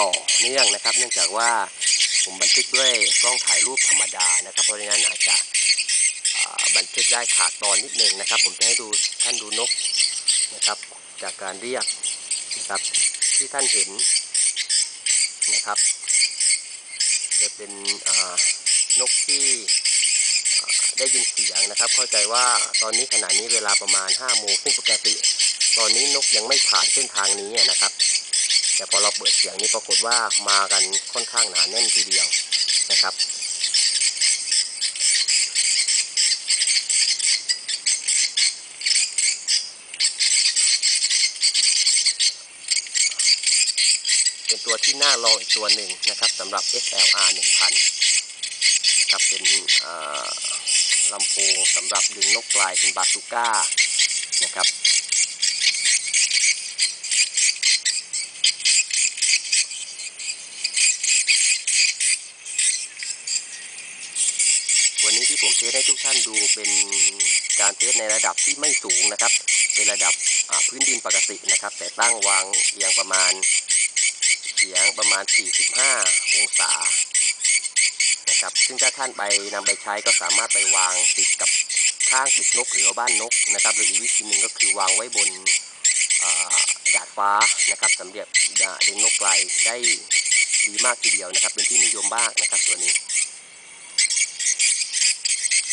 ต่อเนื่องนะครับ เนื่องจากว่าผมบันทึกด้วยกล้องถ่ายรูปธรรมดานะครับ เพราะฉะนั้นอาจจะบันทึกได้ขาดตอนนิดหนึ่งนะครับ ผมจะให้ดูท่านดูนกนะครับ จากการเรียกนะครับที่ท่านเห็นนะครับ จะเป็นนกที่ได้ยินเสียงนะครับ เข้าใจว่าตอนนี้ขณะนี้เวลาประมาณ5โมงซึ่งปกติ ตอนนี้นกยังไม่ผ่านเส้นทางนี้นะครับ แต่พอเราเปิดเสียงนี้ปรากฏว่ามากันค่อนข้างหนาแน่นทีเดียวนะครับ เป็นตัวที่น่าลองอีกตัวหนึ่งนะครับสำหรับ SLR 1000นะครับเป็นลำโพงสำหรับดึงนกปลายเป็นบาซูก้านะครับ ที่ผมเทสให้ทุกท่านดูเป็นการเทสในระดับที่ไม่สูงนะครับ เป็นระดับพื้นดินปกตินะครับ แต่ตั้งวางเอียงประมาณเฉียงประมาณ 45 องศานะครับ ซึ่งถ้าท่านไปนำไปใช้ก็สามารถไปวางติดกับข้างติดนกหรือบ้านนกนะครับ หรืออีกวิธีหนึ่งก็คือวางไว้บนดาดฟ้านะครับสำหรับดึงนกไกลได้ดีมากทีเดียวนะครับ เป็นที่นิยมมากนะครับตัวนี้